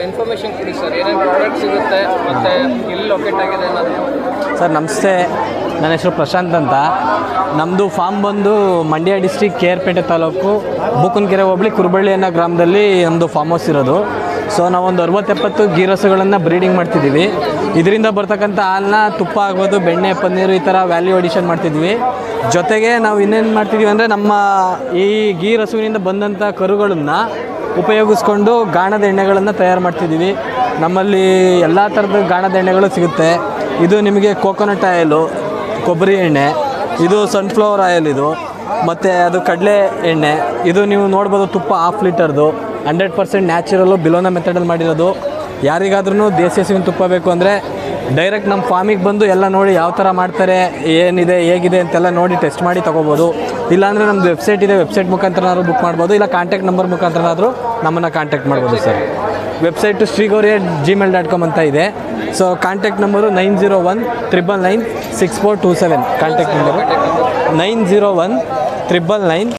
ಕೊಡಿ ಸರ್ ಏನೇನು ಪ್ರಾಡಕ್ಟ್ ಸಿಗುತ್ತೆ ಮತ್ತೆ ಎಲ್ಲಿ ಲೊಕೇಟ್ ಆಗಿದೆ ಸರ್ ನಮಸ್ತೆ. ನನ್ನ ಹೆಸರು ಪ್ರಶಾಂತ್ ಅಂತ. ನಮ್ಮದು ಫಾರ್ಮ್ ಬಂದು ಮಂಡ್ಯ ಡಿಸ್ಟಿಕ್ ಪೇಟೆ ತಾಲೂಕು ಬೂಕನಕೆರೆ ಹೋಬಳಿ ಕುರುಬಳ್ಳಿ ಅನ್ನೋ ಗ್ರಾಮದಲ್ಲಿ ನಮ್ಮದು ಫಾರ್ಮ್ ಹೌಸ್ ಇರೋದು. ಸೊ ನಾವೊಂದು ಅರವತ್ತೆಪ್ಪತ್ತು ಗೀರಸುಗಳನ್ನು ಬ್ರೀಡಿಂಗ್ ಮಾಡ್ತಿದ್ದೀವಿ. ಇದರಿಂದ ಬರ್ತಕ್ಕಂಥ ಹಾಲನ್ನ ತುಪ್ಪ ಆಗ್ಬೋದು, ಬೆಣ್ಣೆ, ಪನ್ನೀರು ಈ ಥರ ವ್ಯಾಲ್ಯೂ ಅಡಿಷನ್ ಮಾಡ್ತಿದ್ವಿ ಜೊತೆಗೆ ನಾವು ಇನ್ನೇನು ಮಾಡ್ತಿದ್ದೀವಿ ಅಂದರೆ ನಮ್ಮ ಈ ಗೀ ರಸುವಿನಿಂದ ಬಂದಂಥ ಕರುಗಳನ್ನು ಉಪಯೋಗಿಸ್ಕೊಂಡು ಗಾಣದ ಎಣ್ಣೆಗಳನ್ನು ತಯಾರು ಮಾಡ್ತಿದ್ದೀವಿ. ನಮ್ಮಲ್ಲಿ ಎಲ್ಲ ಥರದ ಗಾಣದ ಎಣ್ಣೆಗಳು ಸಿಗುತ್ತೆ. ಇದು ನಿಮಗೆ ಕೋಕೋನಟ್ ಆಯಿಲು ಕೊಬ್ಬರಿ ಎಣ್ಣೆ, ಇದು ಸನ್ಫ್ಲವರ್ ಆಯಿಲ್ ಇದು, ಮತ್ತು ಅದು ಕಡಲೆ ಎಣ್ಣೆ. ಇದು ನೀವು ನೋಡ್ಬೋದು ತುಪ್ಪ ಹಾಫ್ ಲೀಟರ್ದು ಹಂಡ್ರೆಡ್ ಪರ್ಸೆಂಟ್ ನ್ಯಾಚುರಲ್ಲು ಬಿಲೋನ ಮೆಥಡಲ್ಲಿ ಮಾಡಿರೋದು. ಯಾರಿಗಾದ್ರೂ ದೇಸಿ ಹಸುವಿನ ತುಪ್ಪ ಬೇಕು ಅಂದರೆ ಡೈರೆಕ್ಟ್ ನಮ್ಮ ಫಾರ್ಮಿಗೆ ಬಂದು ಎಲ್ಲ ನೋಡಿ ಯಾವ ಥರ ಮಾಡ್ತಾರೆ, ಏನಿದೆ, ಹೇಗಿದೆ ಅಂತೆಲ್ಲ ನೋಡಿ ಟೆಸ್ಟ್ ಮಾಡಿ ತೊಗೋಬೋದು. ಇಲ್ಲಾಂದರೆ ನಮ್ಮದು ವೆಬ್ಸೈಟ್ ಇದೆ ವೆಬ್ಸೈಟ್ ಮುಖಾಂತರನಾದ್ರೂ ಬುಕ್ ಮಾಡ್ಬೋದು, ಇಲ್ಲ ಕಾಂಟ್ಯಾಕ್ಟ್ ನಂಬರ್ ಮುಖಾಂತರನಾದರೂ ನಮ್ಮನ್ನು ಕಾಂಟ್ಯಾಕ್ಟ್ ಮಾಡ್ಬೋದು sir website Shrigauri Gmail dot com ಅಂತ ಇದೆ. So contact number nine zero one triple nine six four two seven contact number nine zero one triple nine